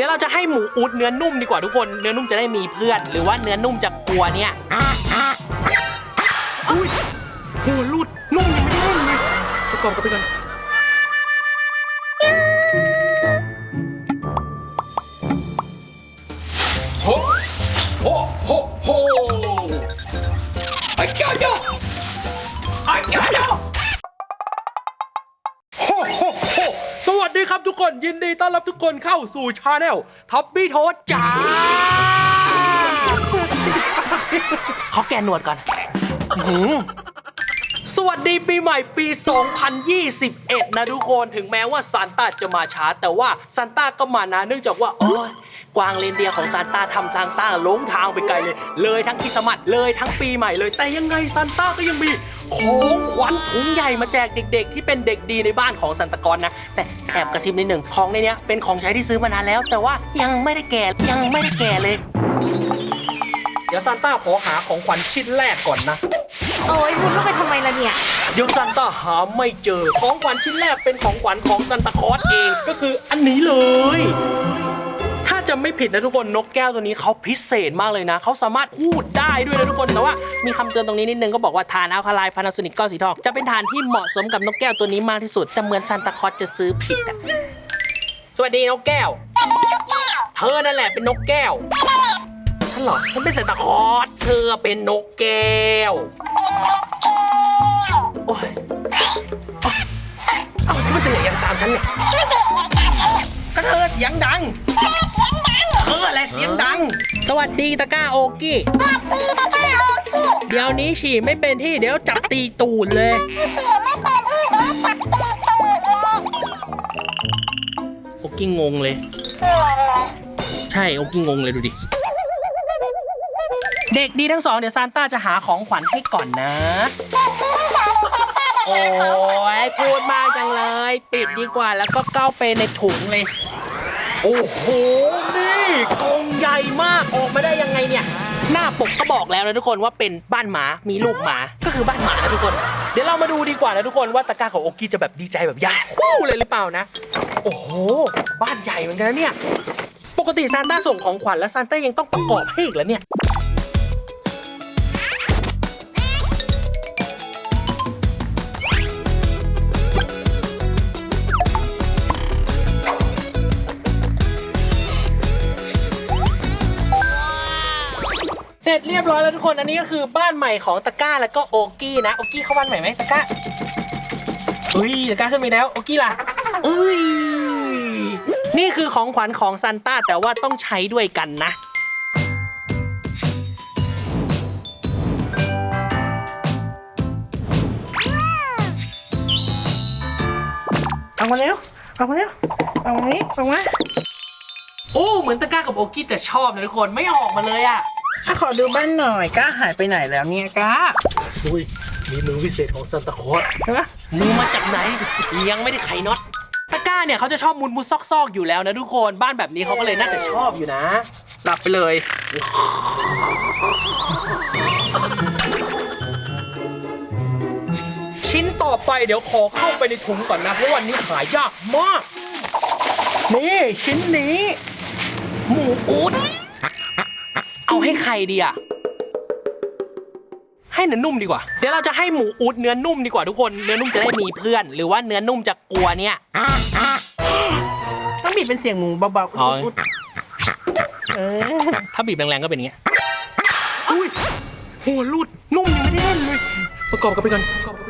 ดี๋ยวเราจะให้หมูอุดเนื้อนุ่มดีกว่าทุกคน เนื้อนุ่มจะได้มีเพื่อน หรือว่าเนื้อนุ่มจะกลัวเนี่ยอุ้ยหัวรุดนุ่มยังไม่ได้เล่นเลยประกอบกันไปกันโฮโฮโฮโฮไอ้เจ้าเจ้าไอ้เจ้าเจ้า ครับทุกคนยินดีต้อนรับทุกคนเข้าสู่ชาแนลท็อปปี้โทสจ้าเขาแกะหนวดก่อนอื้อหือสวัสดีปีใหม่ปี 2021 นะทุกคนถึงแม้ว่าซานต้าจะมาช้าแต่ว่าซานต้าก็มานะเนื่องจากว่าโอ้ย กวางเรนเดียร์ของซานต้าทำซานต้าหลงทางไปไกลเลย เลยทั้งคริสต์มาสเลยทั้งปีใหม่เลย แต่ยังไงซานต้าก็ยังมีของขวัญถุงใหญ่มาแจกเด็ก ๆ ที่เป็นเด็กดีในบ้านของซันตากรนะ แต่แอบกระซิบนิดหนึ่งของในเนี้ยเป็นของใช้ที่ซื้อมานานแล้ว แต่ว่ายังไม่ได้แก่ยังไม่ได้แก่เลยเดี๋ยวซานต้าขอหาของขวัญชิ้นแรกก่อนนะ โอ้ยคุณเข้าไปทำไมล่ะเนี่ย เดี๋ยวซันต้าหาไม่เจอ ของขวัญชิ้นแรกเป็นของขวัญของซันตาคลอสเอง ก็คืออันนี้เลยถ้า จะไม่ผิดนะทุกคนนกแก้วตัวนี้เขาพิเศษมากเลยนะเขาสามารถพูดได้ด้วยนะทุกคนแต่ว่ามีคำเตือนตรงนี้นิดนึงก็บอกว่าทานอัลคาไลพานาโซนิกก้อนสีทองจะเป็นทานที่เหมาะสมกับนกแก้วตัวนี้มากที่สุดแต่เหมือนซันตาคอสจะซื้อผิดอะสวัสดีนกแก้ว เธอนั่นแหละเป็นนกแก้วฉันหรอฉันเป็นซันตาคอสเธอเป็นนกแก้วโอ้ยเอ้าที่มันเป็นอย่างยังตามฉันเนี่ยก็เธอเสียงดัง เธอแหละเสียงดัง สวัสดีตะกร้าโอกี้ เดี๋ยวนี้ฉี่ไม่เป็นที่เดี๋ยวจับตีตูดเลย โอกี้งงเลย ใช่โอกี้งงเลยดูดิ เด็กดีทั้งสองเดี๋ยวซานต้าจะหาของขวัญให้ก่อนนะ โอ้ยพูดมากจังเลย ปิดดีกว่าแล้วก็เก้าไปในถุงเลย โอ้โหนี่ กรงใหญ่มากออกมาได้ยังไงเนี่ย หน้าปกก็บอกแล้วนะทุกคนว่าเป็นบ้านหมามีลูกหมาก็คือบ้านหมานะทุกคน เดี๋ยวเรามาดูดีกว่านะทุกคนว่าตะกร้าของโอกี้จะแบบดีใจแบบยาคู่เลยหรือเปล่านะ โอ้โหบ้านใหญ่เหมือนกันนะเนี่ย ปกติซานต้าส่งของขวัญแล้วซานต้ายังต้องประกอบให้อีกแล้วเนี่ย ร้อยแล้วทุกคน อันนี้ก็คือบ้านใหม่ของตะก้าแล้วก็โอกี้นะ โอกี้เข้าบ้านใหม่ไหมตะก้าอุ้ยตะก้าขึ้นไปแล้ว โอกี้ล่ะอุ้ย นี่คือของขวัญของซันต้าแต่ว่าต้องใช้ด้วยกันนะเอามาเร็วเอามาเร็วเอามานี้เอามาโอ้ เหมือนตะก้ากับโอกี้จะชอบนะทุกคน ไม่ออกมาเลยอะ ถ้าขอดูบ้านหน่อยก้าหายไปไหนแล้วเนี่ยก้าอุ้ยมีมือพิเศษของซันตาคลอสใช่ปะมือมาจากไหน ยังไม่ได้ไขน็อตตะกร้าเนี่ยเขาจะชอบมุนมุดซอกๆอยู่แล้วนะทุกคนบ้านแบบนี้เขาก็เลยน่าจะชอบอยู่นะ หลับไปเลย ชิ้นต่อไปเดี๋ยวขอเข้าไปในถุงก่อนนะ เพราะวันนี้หายากมาก นี่ ชิ้นนี้ หมูอุด เอาให้ใครดีอะให้เนื้อนุ่มดีกว่า เดี๋ยวเราจะให้หมูอุดเนื้อนุ่มดีกว่าทุกคน เนื้อนุ่มจะได้มีเพื่อน หรือว่าเนื้อนุ่มจะกลัวเนี่ย ต้องบีบเป็นเสียงหมูเบาอ๋อๆอุ๊ดๆเออถ้าบีบแรงๆก็เป็นอย่างเงี้ยอุ้ยหัวรุดนุ่มยังไม่ได้เล่นเลย ประกอบกันไปก่อนประกอบกันไปก่อ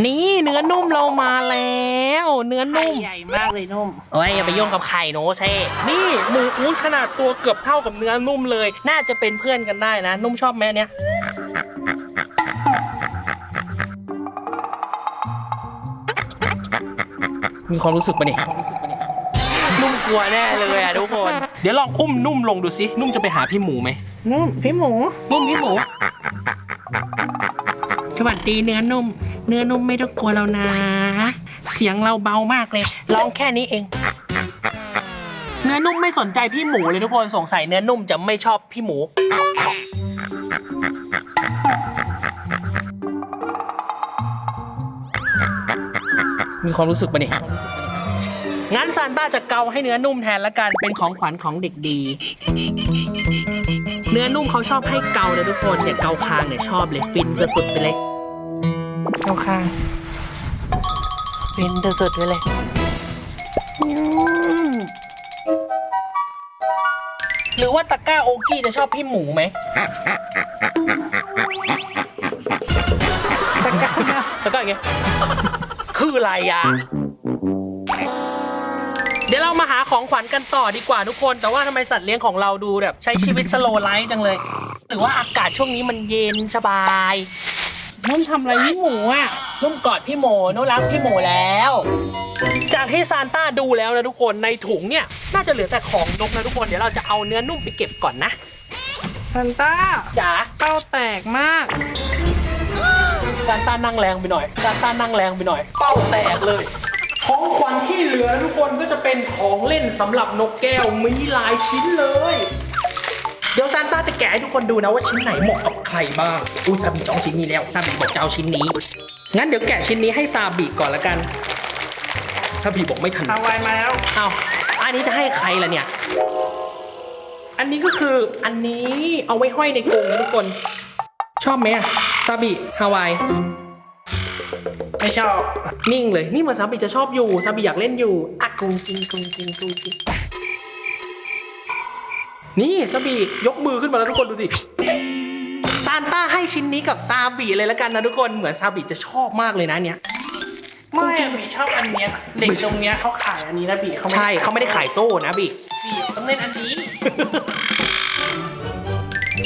นนี่เนื้อนุ่มเรามาแล้ว เนื้อไข่นุ่ม ใหญ่มากเลยนุ่มเอ้ยอย่าไปยุ่งกับไข่โนเช่นี่หมูอูดขนาดตัวเกือบเท่ากับเนื้อนุ่มเลย น่าจะเป็นเพื่อนกันได้นะ นุ่มชอบไหมอันเนี้ยมีความรู้สึกปะเนี่ยนุ่มกลัวแน่เลยอะทุกคน เดี๋ยวลองอุ้มนุ่มลงดูสิ นุ่มจะไปหาพี่หมูไหม นุ่มพี่หมู นุ่มพี่หมูสวัสดีเนื้อนุ่ม เนื้อนุ่มไม่ต้องกลัวเรานะ เสียงเราเบามากเลยร้องแค่นี้เอง เนื้อนุ่มไม่สนใจพี่หมูเลยทุกคนสงสัยเนื้อนุ่มจะไม่ชอบพี่หมู มีความรู้สึกปะเนี่ยงั้นซานต้าจะเกาให้เนื้อนุ่มแทนละกันเป็นของขวัญของเด็กดี เนื้อนุ่มเขาชอบให้เกาเลยทุกคนเนี่ยเกาคางเนี่ยชอบเลยฟินสุดๆไปเลย เอาข้างฟินสุดๆไปเลยหรือว่าตะกร้าโอกี้จะชอบพี่หมูไหมตะกร้าตะกร้าอย่างเงี้ยคืออะไรอะเดี๋ยวเรามาหาของขวัญกันต่อดีกว่าทุกคน แต่ว่าทำไมสัตว์เลี้ยงของเราดูแบบใช้ชีวิตสโลไลฟ์จังเลย หรือว่าอากาศช่วงนี้มันเย็นสบาย นุ่มทำอะไรนี่หมูอะ นุ่มกอดพี่หมูนุ่รักพี่หมูแล้ว จากที่ซานต้าดูแล้วนะทุกคนในถุงเนี่ย น่าจะเหลือแต่ของนกนะทุกคนเดี๋ยวเราจะเอาเนื้อนุ่มไปเก็บก่อนนะซันต้าจ๋าเต้าแตกมากซานต้านั่งแรงไปหน่อยซานต้านั่งแรงไปหน่อย เป้าแตกเลยของขวัญที่เหลือนะทุกคนก็จะเป็นของเล่นสำหรับนกแก้วมีหลายชิ้นเลย เดี๋ยวซานต้าจะแกะให้ทุกคนดูนะว่าชิ้นไหนเหมาะกับใครบ้างอูซาบิจองชิ้นนี้แล้วซาบิบอกจะเอาชิ้นนี้ งั้นเดี๋ยวแกะชิ้นนี้ให้ซาบิก่อนละกันซาบิบอกไม่ทันฮาวายมาแล้วเอาอันนี้จะให้ใครล่ะเนี่ย อันนี้ก็คืออันนี้เอาไว้ห้อยในกรงนะทุกคน ชอบไหมอะซาบิฮาวายไม่ชอบ นิ่งเลย นี่เหมือนซาบิจะชอบอยู่ซาบิอยากเล่นอยู่อะกุงกิงกุงกิงกุงกิง นี่ซาบิยกมือขึ้นมาแล้วทุกคนดูสิซานต้าให้ชิ้นนี้กับซาบิเลยแล้วกันนะทุกคนเหมือนซาบิจะชอบมากเลยนะเนี่ย ไม่อะบีชอบอันเนี้ยเด็กตรงเนี้ยเขาขายอันนี้นะบีเขาไม่ใช่เขาไม่ได้ขายโซ่นะบิบีต้องเล่นอันนี้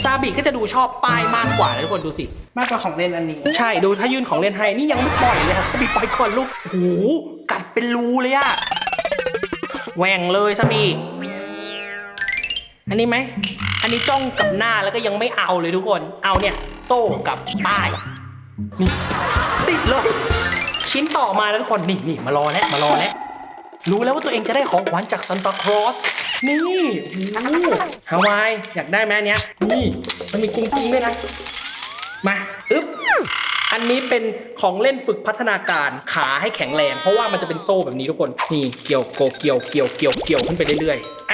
ซาบิก็จะดูชอบป้ายมากกว่านะทุกคนดูสิ มากกว่าของเล่นอันนี้ ใช่ดูถ้ายื่นของเล่นให้นี่ยังไม่ปล่อยเลยครับบีปล่อยก่อนลูกโอ้โหกัดเป็นรูเลยอะแหว่งเลยซาบี อันนี้ไหม อันนี้จ้องกับหน้าแล้วก็ยังไม่เอาเลยทุกคน เอาเนี่ย โซ่กับป้ายนี่ติดเลยชิ้นต่อมาแล้วทุกคนนี่นี่มารอแล้วมารอแล้วรู้แล้วว่าตัวเองจะได้ของขวัญจากซันตาคลอส นี่โอ้ฮาวาย อยากได้ไหมเนี้ย นี่ มันมีกุ้งกิ้งด้วยนะ มาอึ๊บ อันนี้เป็นของเล่นฝึกพัฒนาการขาให้แข็งแรง เพราะว่ามันจะเป็นโซ่แบบนี้ทุกคน นี่เกี่ยวโกเกี่ยวเกี่ยวเกี่ยวเกี่ยวขึ้นไปเรื่อยๆอะ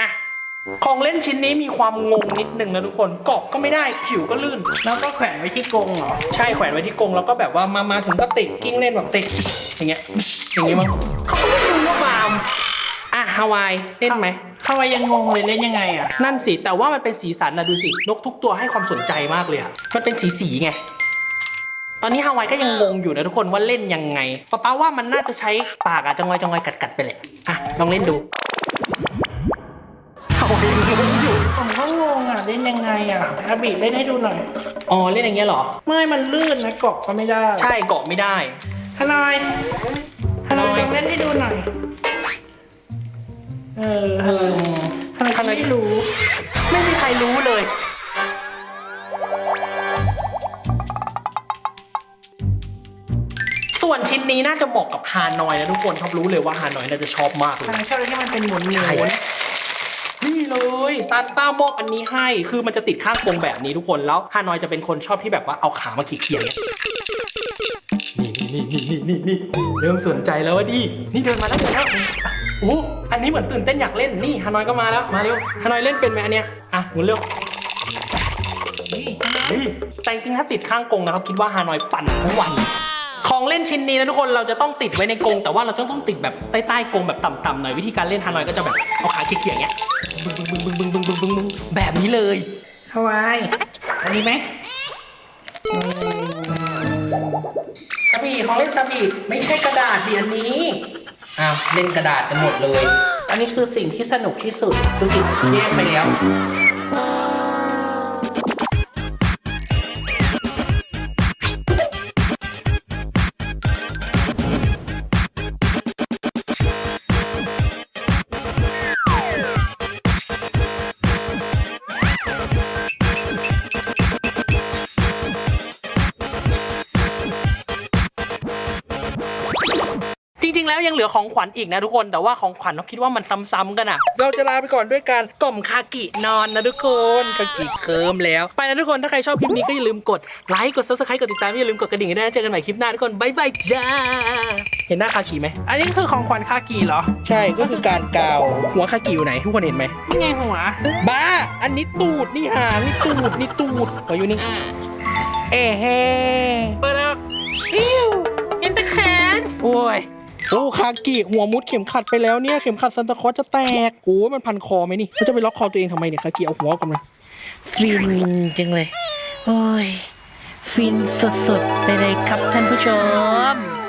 ของเล่นชิ้นนี้มีความงงนิดนึงนะทุกคนเกาะก็ไม่ได้ผิวก็ลื่น แล้วก็แขวนไว้ที่กรงเหรอ ใช่แขวนไว้ที่กรงแล้วก็แบบว่ามามาถึงก็ติกิ้งเล่นแบบติอย่างเงี้ยอย่างงี้มั้งเขาก็ไม่รู้ว่ามามอะฮาวายเล่นไหมฮาวายยังงงเลยเล่นยังไงอะนั่นสิแต่ว่ามันเป็นสีสันนะดูสินกทุกตัวให้ความสนใจมากเลยอะมันเป็นสีสีๆไงตอนนี้ฮาวายก็ยังงงอยู่นะทุกคนว่าเล่นยังไงป้าป้าว่ามันน่าจะใช้ปากอะจังไวจังไวกัดกัดๆไปเลยอะลองเล่นดู ฮาวายงงอยู่ ผมก็งงอะเล่นยังไงอะอาบีเล่นให้ดูหน่อย อ๋อเล่นอย่างเงี้ยเหรอ ไม่มันลื่นนะเกาะก็ไม่ได้ใช่เกาะไม่ได้ฮานอยฮานอยฮานอยลองเล่นให้ดูหน่อย เออเออฮานอยฮานอยไม่รู้ ไม่มีใครรู้เลย ส่วนชิ้นนี้น่าจะเหมาะกับฮานอยนะทุกคนชอบรู้เลยว่าฮานอยน่าจะชอบมากเลยฮานอยชอบอะไรที่มันเป็นหมุนๆใช่นี่ เลยซานต้ามอบอันนี้ให้ คือมันจะติดข้างกรงแบบนี้ทุกคนแล้วฮานอยจะเป็นคนชอบที่แบบว่าเอาขามาขีดเขียนนี่นี่นี่นี่นี่นี่เริ่มสนใจแล้วว่าดินี่เดินมาแล้วเดินมาแล้วโอ้อันนี้เหมือนตื่นเต้นอยากเล่นนี่ฮานอยก็มาแล้วมาเร็วฮานอยเล่นเป็นไหมอันเนี้ยอะหมุนเร็วนี่เฮ้ยแต่จริงๆถ้าติดข้างกรงนะครับคิดว่าฮานอยปั่นทั้งวัน ของเล่นชิ้นนี้นะทุกคนเราจะต้องติดไว้ในกรงแต่ว่าเราต้องต้องติดแบบใต้ใต้กรงแบบต่ำๆหน่อยวิธีการเล่นฮานอยก็จะแบบเอาขาเขี่ยๆอย่างเงี้ยบึ้งบึ้งบึ้งบึ้งบึ้งบึ้งบึ้งแบบนี้เลยฮาวายอันนี้ไหมชาบีของเล่นชาบีไม่ใช่กระดาษดีอันนี้อ้าวเล่นกระดาษกันหมดเลย อันนี้คือสิ่งที่สนุกที่สุดดูสิเยี่ยมไปแล้ว ยังยังเหลือของขวัญอีกนะทุกคนแต่ว่าของขวัญเราคิดว่ามันซ้ำๆกันอะ เราจะลาไปก่อนด้วยการกล่อมคากินอนนะทุกคนคากิเคิมแล้ว ไปนะทุกคนถ้าใครชอบคลิปนี้ก็อย่าลืมกดไลค์กด subscribe กดติดตามอย่าลืมกดกระดิ่งด้วยนะเจอกันใหม่คลิปหน้าทุกคนบ๊ายบายจ้าเห็นหน้าคากิไหมอันนี้คือของขวัญคากีเหรอ ใช่ก็คือการกาวหัวคากิอยู่ไหนทุกคนเห็นไหมนี่ไงหัวบ้า อันนี้ตูดนี่หางนี่ตูดนี่ตูดขออยู่นี่เอ้เฮ้เปิดแล้วอิ้วเห็นแต่แขนโอ้ย โอ้คากิหัวมุดเข็มขัดไปแล้วเนี่ยเข็มขัดซันตาคอสจะแตกโอ้มันพันคอไหมนี่มันจะไปล็อกคอตัวเองทำไมเนี่ยคากิเอาหัวออกกันมาฟินจังเลย โอ้ย ฟินสดๆไปเลยครับท่านผู้ชม